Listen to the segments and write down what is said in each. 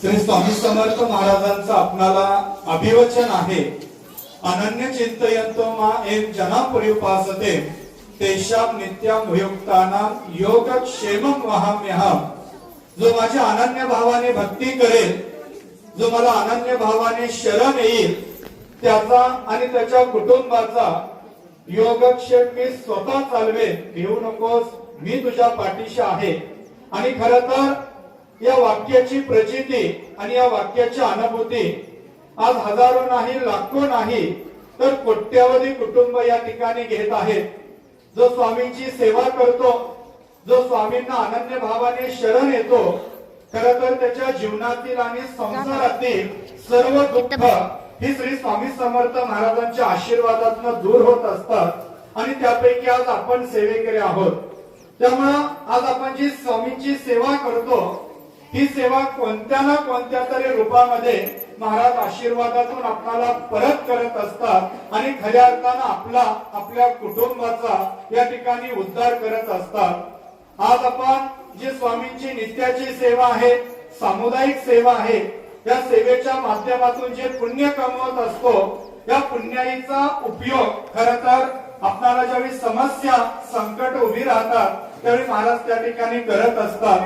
श्री स्वामी समर्थ महाराजांचं आपणाला अभिवचन आहे. अनन्य चिंतयंत मा एक परिपासते तेशाम नित्याम नित्यं योग योगक्षेमं वहाम्यहम्. जो माझ्या अनन्य भावाने भक्ती करेल जो मला अनन्य भावाने शरण येईल त्याचा आणि त्याच्या कुटुंबाचा योगक्षेम मी स्वतः चालवे घेऊ नकोस मी तुझ्या पाठीशी आहे. आणि खर तर या वाक्याची प्रचिती आणि या वाक्याची अनुभूती. आज हजारो नाही लाखो नाही तर कोट्यावधी कुटुंब या ठिकाणी घेत आहेत. जो स्वामींची सेवा करतो जो स्वामींना अनन्य भावाने शरण येतो खर तर त्याच्या जीवनातील आणि संसारातील सर्व दुःख ही श्री स्वामी समर्थ महाराजांच्या आशीर्वादातून दूर होत असतात आणि त्यापैकी आज आपण सेवेकरी आहोत. त्यामुळं आज आपण जी स्वामींची सेवा करतो ही सेवा कोणत्या ना कोणत्या तरी रूपामध्ये महाराज आशीर्वादातून आपल्याला परत करत असतात आणि खऱ्या अर्थानं आपला आपल्या कुटुंबाचा या ठिकाणी उद्धार करत असतात. आज आपण जी स्वामींची नित्याची सेवा आहे सामुदायिक सेवा आहे या सेवेच्या माध्यमातून जे पुण्य कमवत असतो या पुण्याईचा उपयोग खर तर आपल्याला ज्यावेळी समस्या संकट उभी राहतात त्यावेळी महाराज त्या ठिकाणी करत असतात.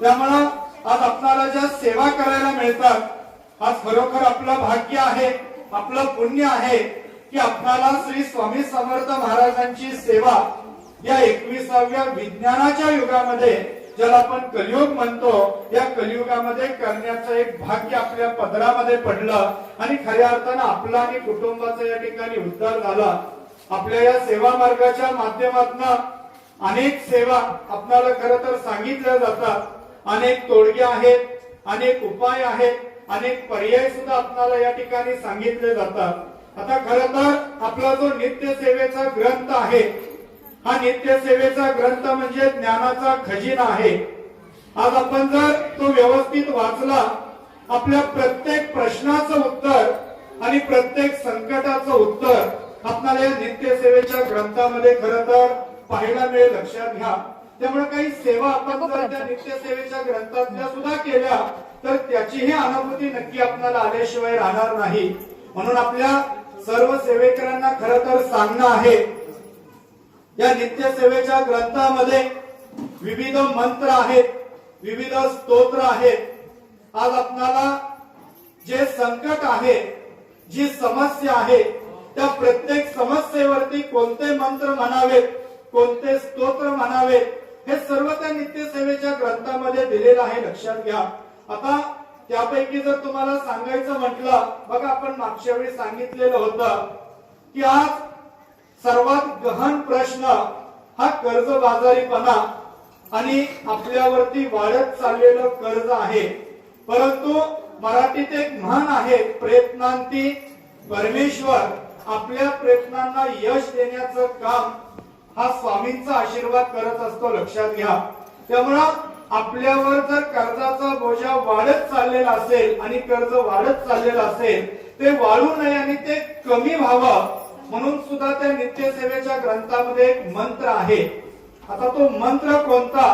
त्यामुळं आज आपल्याला ज्या सेवा करायला मिळतात आज खरोखर आपलं भाग्य आहे आपलं पुण्य आहे की आपल्याला श्री स्वामी समर्थ महाराजांची सेवा या एकविसाव्या विज्ञानाच्या युगामध्ये ज्याला आपण कलियुग म्हणतो या कलियुगामध्ये करण्याचं एक भाग्य आपल्या पदरामध्ये पडलं आणि खऱ्या अर्थानं आपला आणि कुटुंबाचा या ठिकाणी उद्धार झाला. आपल्या या सेवा मार्गाच्या माध्यमातून अनेक सेवा आपल्याला खरं तर सांगितल्या जातात. अनेक तोडगे आहेत अनेक उपाय आहेत अनेक पर्याय सुद्धा आपल्याला या ठिकाणी सांगितले जातात. आता खर तर आपला जो नित्य सेवेचा ग्रंथ आहे हा नित्य सेवेचा ग्रंथ म्हणजे ज्ञानाचा खजिना आहे. आज आपण जर तो व्यवस्थित वाचला आपल्या प्रत्येक प्रश्नाचं उत्तर आणि प्रत्येक संकटाचं उत्तर आपल्याला या नित्य सेवेच्या ग्रंथामध्ये खर तर पाहायला मिळेल लक्षात घ्या. त्यामुळे काही सेवा आपण जर त्या नित्य सेवेच्या ग्रंथातल्या सुद्धा केल्या तर त्याचीही अनुभूती नक्की आपल्याला आल्याशिवाय राहणार नाही. म्हणून आपल्या सर्व सेवेकरांना खर तर सांगणं आहे या नित्य सेवेच्या ग्रंथामध्ये विविध मंत्र आहेत विविध स्तोत्र आहेत. आज आपणाला जे संकट आहे जी समस्या आहे त्या प्रत्येक समस्येवरती कोणते मंत्र म्हणावेत कोणते स्तोत्र म्हणावेत हे सर्व त्या नित्यसेवेच्या ग्रंथामध्ये दिलेलं आहे लक्षात घ्या. आता त्यापैकी जर तुम्हाला सांगायचं म्हटलं बघा आपण मागच्या वेळी सांगितलेलं होतं की आज सर्वात गहन प्रश्न हा कर्जबाजारीपणा आणि आपल्यावरती वाढत चाललेलं कर्ज आहे. परंतु मराठीत एक म्हण आहे प्रयत्नांती परमेश्वर आपल्या प्रयत्नांना यश देण्याचं काम हा स्वामींचा आशीर्वाद करत असतो लक्षात घ्या. त्यामुळं आपल्यावर जर कर्जाचा बोजा वाढत चाललेला असेल आणि कर्ज वाढत चाललेलं असेल ते वाढू नये आणि ते कमी व्हावं म्हणून सुद्धा त्या नित्यसेवेच्या ग्रंथामध्ये एक मंत्र आहे. आता तो मंत्र कोणता?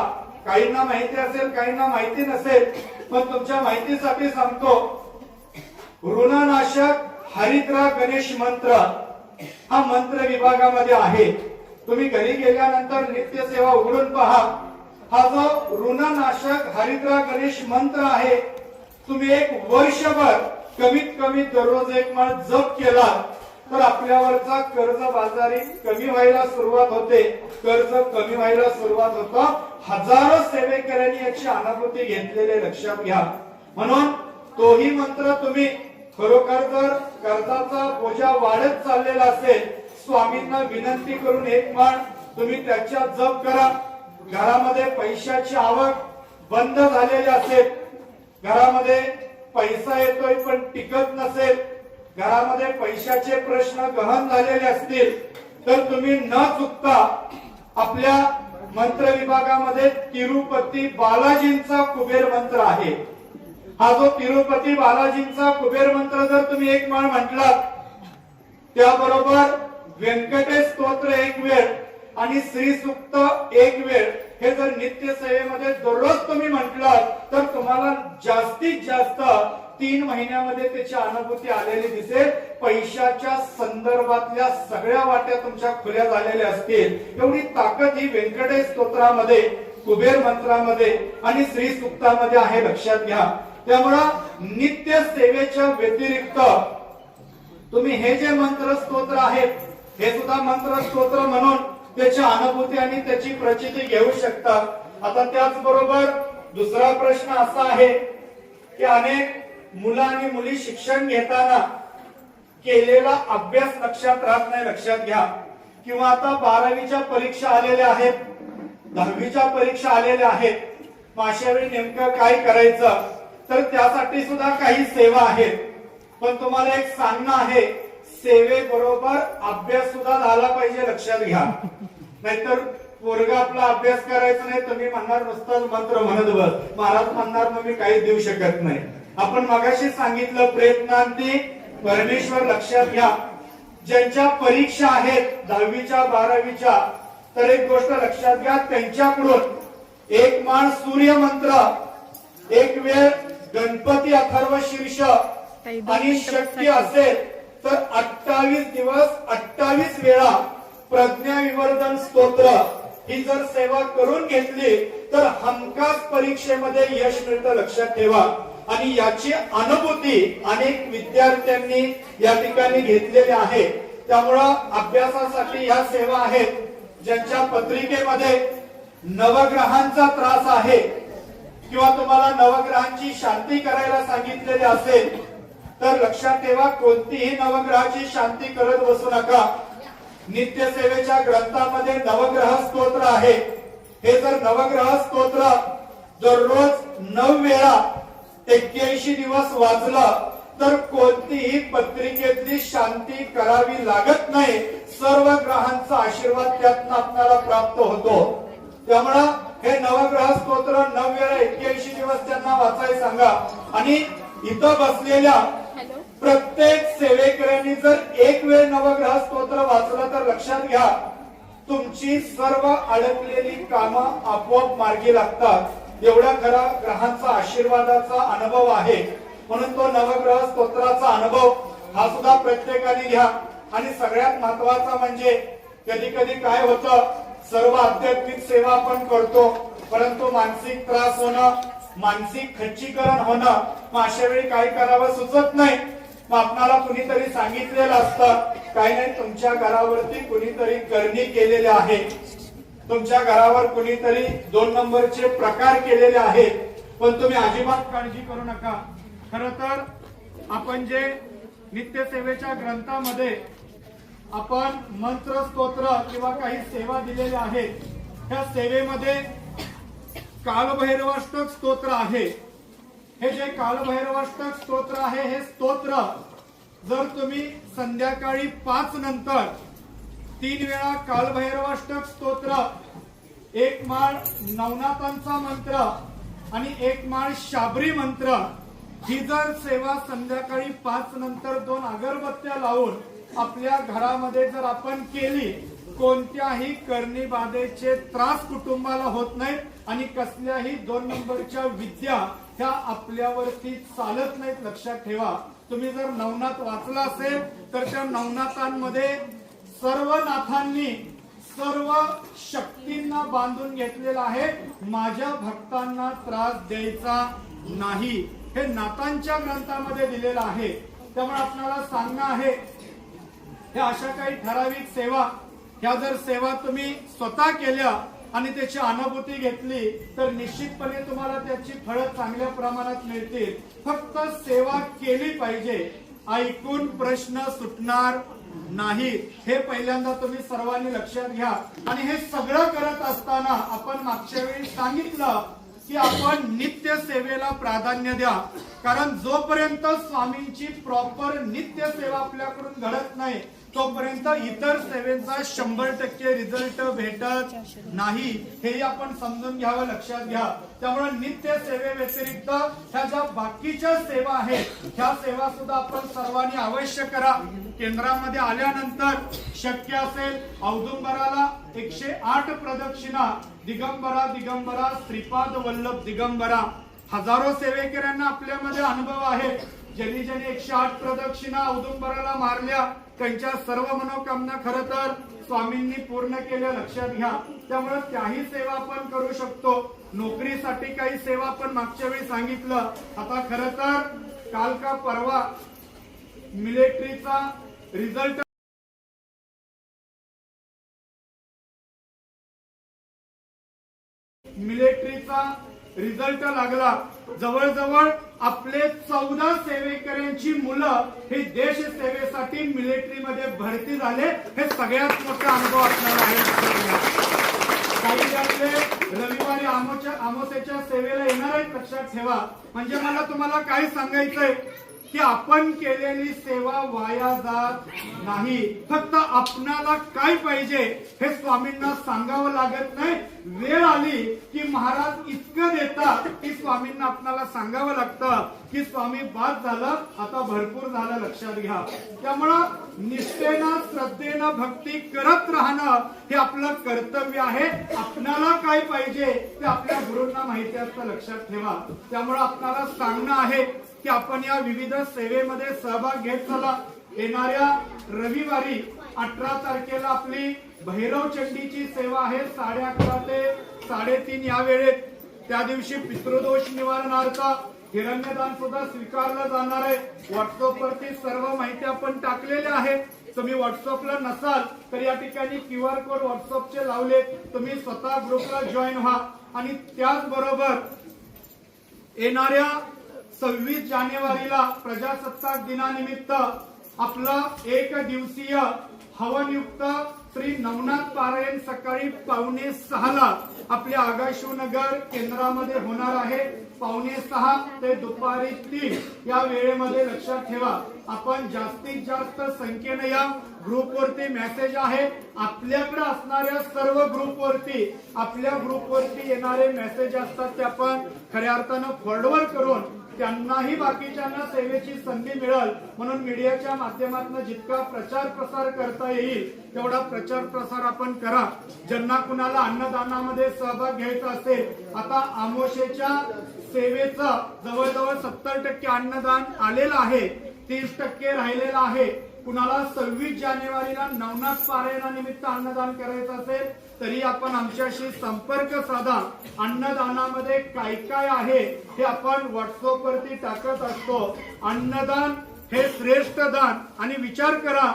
काहींना माहिती असेल काहींना माहिती नसेल पण तुमच्या माहितीसाठी सांगतो. ऋणनाशक हरिद्रा गणेश मंत्र हा मंत्र विभागामध्ये आहे. तुम्ही घरी गेल्यानंतर नित्य सेवा उघडून पहा. हा जो ऋणनाशक हरिद्रा गणेश मंत्र आहे तुम्ही एक वर्षभर कमीत कमी दररोज एक माळ जप केला तर आपल्यावरचा कर्ज बाजारी कमी व्हायला सुरुवात होते. कर्ज कमी व्हायला सुरुवात होतं. हजारो सेवेकऱ्यांनी याची अनुभूती घेतलेले लक्षात घ्या. म्हणून तोही मंत्र तुम्ही खरोखर जर कर्जाचा बोजा वाढत चाललेला असेल स्वामींना विनंती करून एक माण तुम्ही त्याच्या जप करा. घरामध्ये पैशाची आवक बंद झालेली असेल. घरामध्ये पैसा येतोय पण टिकत नसेल. घरामध्ये पैशाचे प्रश्न गहन झालेले असतील तर तुम्ही न चुकता आपल्या मंत्र विभागामध्ये तिरुपती बालाजींचा कुबेर मंत्र आहे. हा जो तिरुपती बालाजींचा कुबेर मंत्र जर तुम्ही एक माळ म्हटलात त्याबरोबर व्यंकटेश स्तोत्र एक वेळ आणि श्री सुक्त एक वेळ हे जर नित्य सेवेमध्ये दररोज तुम्ही म्हटलात तर तुम्हाला जास्तीत जास्त तीन महिन्यामध्ये त्याची अनुभूती आलेली दिसेल. पैशाच्या संदर्भातल्या सगळ्या वाट्या तुमच्या खुल्या झालेल्या असतील. एवढी ताकद ही व्यंकटेश स्तोत्रामध्ये कुबेर मंत्रामध्ये आणि श्री सुक्तामध्ये आहे लक्षात घ्या. त्यामुळं नित्य सेवेच्या व्यतिरिक्त तुम्ही हे जे मंत्र स्तोत्र आहेत हे सुद्धा मंत्र स्तोत्र म्हणून त्याची अनुभूती आणि त्याची प्रचिती घेऊ शकतात. आता त्याचबरोबर दुसरा प्रश्न असा आहे की अनेक मुलं आणि मुली शिक्षण घेताना केलेला अभ्यास लक्षात राहत नाही लक्षात घ्या. किंवा आता बारावीच्या परीक्षा आलेल्या आहेत दहावीच्या परीक्षा आलेल्या आहेत. मग अशा वेळी नेमकं काय करायचं? तर त्यासाठी सुद्धा काही सेवा आहेत. पण तुम्हाला एक सांगणं आहे सेवेबरोबर अभ्यास सुद्धा झाला पाहिजे लक्षात घ्या. नाहीतर पोरगा आपला अभ्यास करायचा नाही तुम्ही म्हणणार नुसताच मंत्र म्हणत बस. महाराज म्हणणार मग मी काही देऊ शकत नाही. आपण मगाशी सांगितलं प्रयत्नांती परमेश्वर लक्षात घ्या. ज्यांच्या परीक्षा आहेत दहावीच्या बारावीच्या तर एक गोष्ट लक्षात घ्या त्यांच्याकडून एक माळ सूर्य मंत्र एक वेळ गणपती अथर्व शीर्ष आणि बसा. असेल तर अठ्ठावीस दिवस अठ्ठावीस वेळा प्रज्ञा विवर्धन स्तोत्र ही जर सेवा करून घेतली तर हमखास परीक्षेमध्ये यश मिळतं लक्षात ठेवा. आणि याची अनुभूती अनेक विद्यार्थ्यांनी या ठिकाणी घेतलेली आहे. त्यामुळं अभ्यासासाठी ह्या सेवा आहेत. ज्यांच्या पत्रिकेमध्ये नवग्रहांचा त्रास आहे किंवा तुम्हाला नवग्रहांची शांती करायला सांगितलेले असेल तर लक्षात ठेवा कोणतीही नवग्रहाची शांती करत बसू नका. नित्यसेवेच्या ग्रंथामध्ये नवग्रह स्तोत्र आहे. हे जर नवग्रह स्तोत्र दररोज नऊ वेळा एक्क्याऐंशी दिवस वाचलं तर कोणतीही पत्रिकेतली शांती करावी लागत नाही. सर्व ग्रहांचा आशीर्वाद त्यातनं आपल्याला प्राप्त होतो. त्यामुळं हे नवग्रह स्तोत्र नऊ वेळा एक्क्याऐंशी दिवस त्यांना वाचायला सांगा. आणि इथं बसलेल्या प्रत्येक सेवेकऱ्यांनी जर एक वेळ नवग्रह स्तोत्र वाचलं तर लक्षात घ्या तुमची सर्व अडकलेली कामं आपोआप मार्गी लागतात. एवढा खरा ग्रहांचा आशीर्वादाचा अनुभव आहे. म्हणून तो नवग्रह स्तोत्राचा अनुभव हा सुद्धा प्रत्येकाने घ्या. आणि सगळ्यात महत्त्वाचा म्हणजे कधी कधी काय होतं सर्व आध्यात्मिक सेवा आपण करतो परंतु मानसिक त्रास होणं मानसिक खच्चीकरण होणं मग अशा वेळी काय करावं सुचत नाही. मग आपणाला कुणीतरी सांगितलेलं असतं. काही नाही तुमच्या घरावरती कुणीतरी करणी केलेले आहे. तुमच्या घरावर कुणीतरी दोन नंबरचे प्रकार केलेले आहेत पण तुम्ही अजिबात काळजी करू नका. खर तर आपण जे नित्यसेवेच्या ग्रंथामध्ये आपण मंत्र स्तोत्र किंवा काही सेवा दिलेल्या आहेत त्या सेवेमध्ये कालभैरवाष्टक स्तोत्र आहे. हे जे कालभैरवाष्टक स्तोत्र आहे हे स्तोत्र जर तुम्ही संध्याकाळी पाच नंतर तीन वेळा कालभैरवाष्टक स्तोत्र एक माळ नवनाथांचा मंत्र आणि एक माळ शाबरी मंत्र ही जर सेवा संध्याकाळी पाच नंतर दोन अगरबत्त्या लावून आपल्या घरामध्ये जर आपण केली कोणत्याही कर्णीबाधेचे त्रास कुटुंबाला होत नाहीत आणि कसल्याही दोन नंबरच्या विद्या त्या आपल्यावरती चालत नाहीत लक्षात ठेवा. तुम्ही जर नवनाथ वाचला असेल तर त्या नवनाथांमध्ये सर्व नाथांनी सर्व शक्तींना बांधून घेतलेलं आहे. माझ्या भक्तांना त्रास द्यायचा नाही. हे नाथांच्या ग्रंथामध्ये दिलेलं आहे. त्यामुळे आपल्याला सांगणं आहे हे अशा काही ठराविक सेवा ह्या जर सेवा तुम्ही स्वतः केल्या आणि त्याची अनुभूती घेतली तर निश्चितपणे तुम्हाला त्याची फळं चांगल्या प्रमाणात मिळतील. फक्त सेवा केली पाहिजे. ऐकून प्रश्न सुटणार नाही. हे पहिल्यांदा तुम्ही सर्वांनी लक्षात घ्या. आणि हे सगळं करत असताना आपण मागच्या वेळी सांगितलं की आपण नित्य सेवेला प्राधान्य द्या. कारण जोपर्यंत स्वामींची प्रॉपर नित्य सेवा आपल्याकडून घडत नाही तोपर्यंत इतर सेवेचा शंभर टक्के रिझल्ट भेटत नाही हेही आपण समजून घ्यावं लक्षात घ्या. त्यामुळे नित्य सेवे व्यतिरिक्त ह्या ज्या बाकीच्या सेवा आहेत ह्या सेवा सुद्धा आपण सर्वांनी अवश्य करा. केंद्रामध्ये आल्यानंतर शक्य असेल औदुंबराला एकशे आठ प्रदक्षिणा दिगंबरा दिगंबरा श्रीपाद वल्लभ दिगंबरा. हजारो सेवेकऱ्यांना आपल्यामध्ये अनुभव आहे. ज्यांनी ज्यांनी एकशे आठ प्रदक्षिणा औदुंबराला मारल्या त्यांच्या सर्व मनोकामना खर तर स्वामींनी पूर्ण केल्या लक्षात घ्या. त्यामुळे त्याही सेवा आपण करू शकतो. नोकरीसाठी काही सेवा आपण मागच्या वेळी सांगितलं. आता खर तर काल का परवा मिलिटरीचा रिझल्ट मिलिटरीचा रिझल्ट लागला. जवळजवळ आपले चौदा सेवेकऱ्यांची मुलं हे देश सेवेसाठी मिलिटरीमध्ये भरती झाले. हे सगळ्यात मोठा अनुभव असणार आहे. काही रविवारी आमोच्या आमोसेच्या सेवेला येणार आहेत लक्षात ठेवा. म्हणजे मला तुम्हाला काय सांगायचंय? की आपण केलेली सेवा वाया जात नाही. फक्त आपणाला काय पाहिजे हे स्वामींना सांगावं लागत नाही. वेळ आली की महाराज इतकं देतात की स्वामींना आपणाला सांगावं लागतं की स्वामी बाद झालं आता भरपूर झालं लक्षात घ्या. त्यामुळं निष्ठेनं श्रद्धेनं भक्ती करत राहणं हे आपलं कर्तव्य आहे. आपणाला काय पाहिजे ते आपल्या गुरूंना माहिती असतं लक्षात ठेवा. त्यामुळं आपणाला सांगणं आहे की आपण या विविध सेवेमध्ये सहभाग घेत चला. येणाऱ्या रविवारी अठरा तारखेला आपली भैरव चंडीची सेवा आहे साडे अकरा ते साडेतीन या वेळेत. त्या दिवशी पितृदोष निवारणार्थ हिरण्यदान सुद्धा स्वीकारलं जाणार आहे. व्हॉट्सअप वरती सर्व माहिती आपण टाकलेल्या आहे तुम्ही व्हॉट्सअपला नसाल तर या ठिकाणी क्यू आर कोड व्हॉट्सअपचे लावले. तुम्ही स्वतः ग्रुपला जॉईन व्हा. आणि त्याचबरोबर येणाऱ्या सव्वीस जानेवारीला प्रजासत्ताक दिनानिमित्त आपला एक दिवसीय हवनयुक्त श्री नवनाथ पारायण सकाळी पावणे सहाला आपल्या आगाशिवनगर केंद्रामध्ये होणार आहे. पावणे सहा ते दुपारी तीन या वेळेमध्ये लक्षात ठेवा. आपण जास्तीत जास्त संख्येने या ग्रुपवरती मेसेज आहे. आपल्याकडे असणाऱ्या सर्व ग्रुपवरती आपल्या ग्रुपवरती येणारे मेसेज असतात ते आपण खऱ्या अर्थानं फॉरवर्ड करून त्यांनाही बाकीच्यांना सेवेची संधी मिळेल म्हणून मीडियाच्या माध्यमातून जितका प्रचार प्रसार करता येईल तेवढा प्रचार प्रसार आपण करा. ज्यांना कुणाला अन्नदानामध्ये सहभाग घ्यायचा असेल आता आमोशेच्या सेवेचं जवळजवळ सत्तर टक्के अन्नदान आलेलं आहे तीस टक्के राहिलेलं आहे. कुणाला सव्वीस जानेवारीला नवनाथ पारायणानिमित्त अन्नदान करायचं असेल तरी आपण आमच्याशी संपर्क साधा. अन्नदानामध्ये काय काय आहे हे आपण व्हॉट्सअप वरती टाकत असतो. अन्नदान हे श्रेष्ठ दान. आणि विचार करा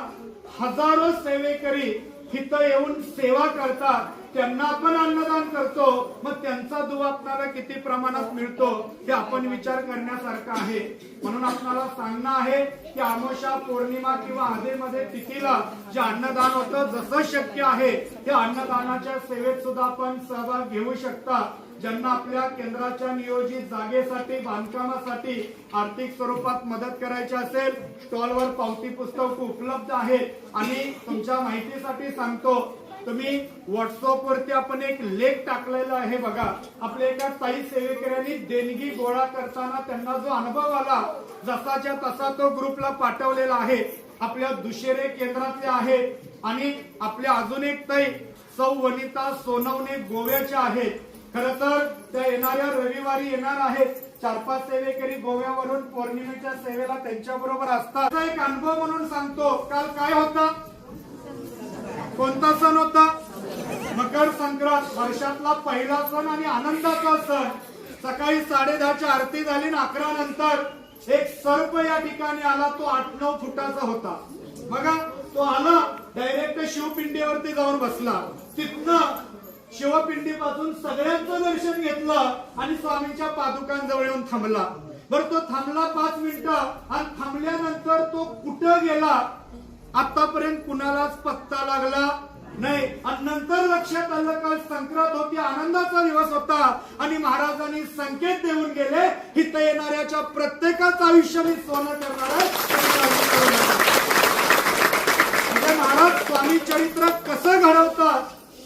हजारो सेवेकरी इथं येऊन सेवा करतात. त्यांना आपण अन्नदान करतो मग त्यांचा दुवा आपल्याला किती प्रमाणात मिळतो हे आपण विचार करण्यासारखं आहे. म्हणून आपल्याला सांगणं आहे की अमावस्या पौर्णिमा किंवा आधेमध्ये तिथीला जे अन्नदान होतं जसं शक्य आहे त्या अन्नदानाच्या सेवेत सुद्धा आपण सहभाग घेऊ शकता. ज्यांना आपल्या केंद्राच्या नियोजित जागेसाठी बांधकामासाठी आर्थिक स्वरूपात मदत करायची असेल स्टॉलवर पावती पुस्तक उपलब्ध आहे आणि तुमच्या माहितीसाठी सांगतो तुम्ही व्हॉट्सअप वरती आपण एक लेख टाकलेला आहे बघा. आपल्या एका ताई सेवेकऱ्यांनी देणगी गोळा करताना त्यांना जो अनुभव आला जसाच्या तसा तो ग्रुपला पाठवलेला आहे. आपल्या दुशेरे केंद्रातले आहे आणि आपल्या अजून एक ताई सौ वनिता सोनवणे गोव्याच्या आहेत. खर तर त्या येणाऱ्या रविवारी येणार आहेत. चार पाच सेवेकरी गोव्यावरून पौर्णिमेच्या सेवेला त्यांच्या बरोबर असतात एक अनुभव म्हणून सांगतो. काल काय होता? कोणता सण होता? मकर संक्रांत वर्षातला पहिला सण आणि आनंदाचा सण. सकाळी साडे दहाच्या आरती झाली ना अकरा नंतर एक सर्प या ठिकाणी आला तो आठ नऊ फुटाचा होता. बघा तो आला डायरेक्ट शिवपिंडीवरती जाऊन बसला. तिथनं शिवपिंडीपासून सगळ्यांचं दर्शन घेतलं आणि स्वामींच्या पादुकांजवळ येऊन थांबला. बरं तो थांबला पाच मिनिटं आणि थांबल्यानंतर तो कुठं गेला? आतापर्यंत कुणालाच पत्ता लागला नाही. आणि नंतर लक्षात आलं का संक्रांत होती आनंदाचा दिवस होता. आणि महाराजांनी संकेत देऊन गेले इथं येणाऱ्याच्या प्रत्येकाचं आयुष्य मी सोनं ठेवणार म्हणजे महाराज स्वामी चरित्र कसं घडवतात?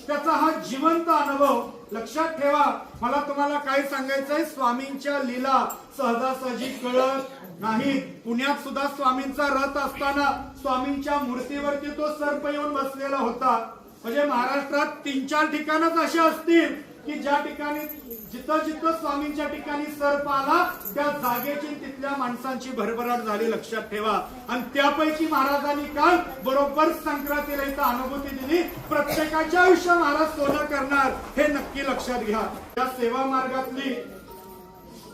त्याचा हा जिवंत अनुभव लक्षात ठेवा. मला तुम्हाला काय सांगायचंय? स्वामींच्या लीला सहजासहजी कळत नाही. पुण्यात सुद्धा स्वामींचा रथ असताना स्वामींच्या मूर्तीवरती तो सर्प येऊन बसलेला होता. म्हणजे महाराष्ट्रात तीन चार ठिकाणच असे असतील. की ज्या ठिकाणी जिथं जिथं स्वामींच्या ठिकाणी सर्प आला त्या जागेची तिथल्या माणसांची भरभराट झाली लक्षात ठेवा. आणि त्यापैकी महाराजांनी काल बरोबर संक्रांतीला इथं अनुभूती दिली. प्रत्येकाच्या आयुष्य महाराज सोनं करणार हे नक्की लक्षात घ्या. त्या सेवा मार्गातली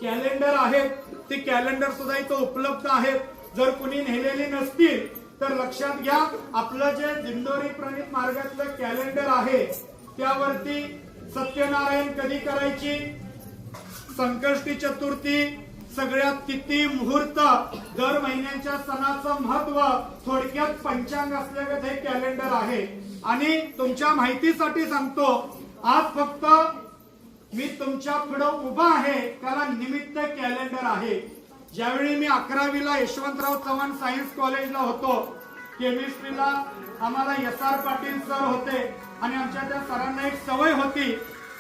कॅलेंडर आहेत ती कॅलेंडर सुद्धा इथं उपलब्ध आहेत. जर कुणी नेलेली नसतील तर लक्षात घ्या आपलं जे दिंडोरी प्रणित मार्गातलं कॅलेंडर आहे त्यावरती सत्यनारायण कधी करायची? संकष्टी चतुर्थी सगळ्यात किती मुहूर्त? दर महिन्याच्या सणाचं महत्त्व थोडक्यात पंचांग असल्यागत हे कॅलेंडर आहे. आणि तुमच्या माहितीसाठी सांगतो आज फक्त मी तुमच्या पुढं उभा आहे त्याला निमित्त कॅलेंडर आहे. ज्यावेळी मी अकरावीला यशवंतराव चव्हाण सायन्स कॉलेजला होतो केमिस्ट्रीला आम्हाला एस आर पाटील सर होते आणि आमच्या त्या सरांना एक सवय होती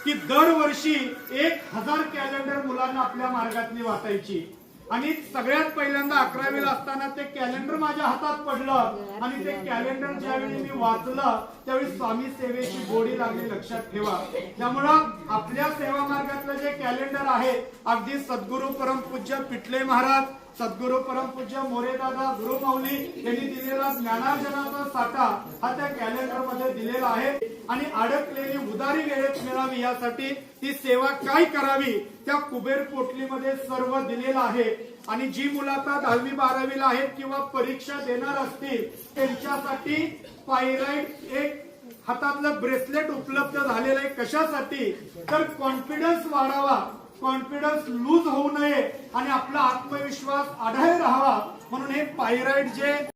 की दरवर्षी एक हजार कॅलेंडर मुलांना आपल्या मार्गातली वाचायची आणि सगळ्यात पहिल्यांदा अकरावीला असताना ते कॅलेंडर माझ्या हातात पडलं आणि ते कॅलेंडर ज्यावेळी मी वाचलं त्यावेळी स्वामी सेवेची गोडी लागली लक्षात ठेवा. त्यामुळं आपल्या सेवा मार्गातलं जे कॅलेंडर आहे अगदी सद्गुरू परमपूज्य पिटले महाराज सद्गुरु परमपूज्य मोरेदादा गुरुमाऊली यांनी दिलेला ज्ञानार्जनाचा साठा हा त्या कॅलेंडरमध्ये दिलेला आहे. आणि अडकलेली उदारी वेळेत मिळावी यासाठी ती सेवा काय करावी त्या कुबेर पोटलीमध्ये सर्व दिलेलं आहे. आणि जी मुलं आता दहावी बारावीला आहेत किंवा परीक्षा देणार असतील त्यांच्यासाठी पायराईट एक हातातलं ब्रेसलेट उपलब्ध झालेलं आहे. कशासाठी? तर कॉन्फिडन्स वाढावा. कॉन्फिडन्स लूज होऊ नये आणि आपला आत्मविश्वास आढळ राहावा म्हणून हे पायराईट जे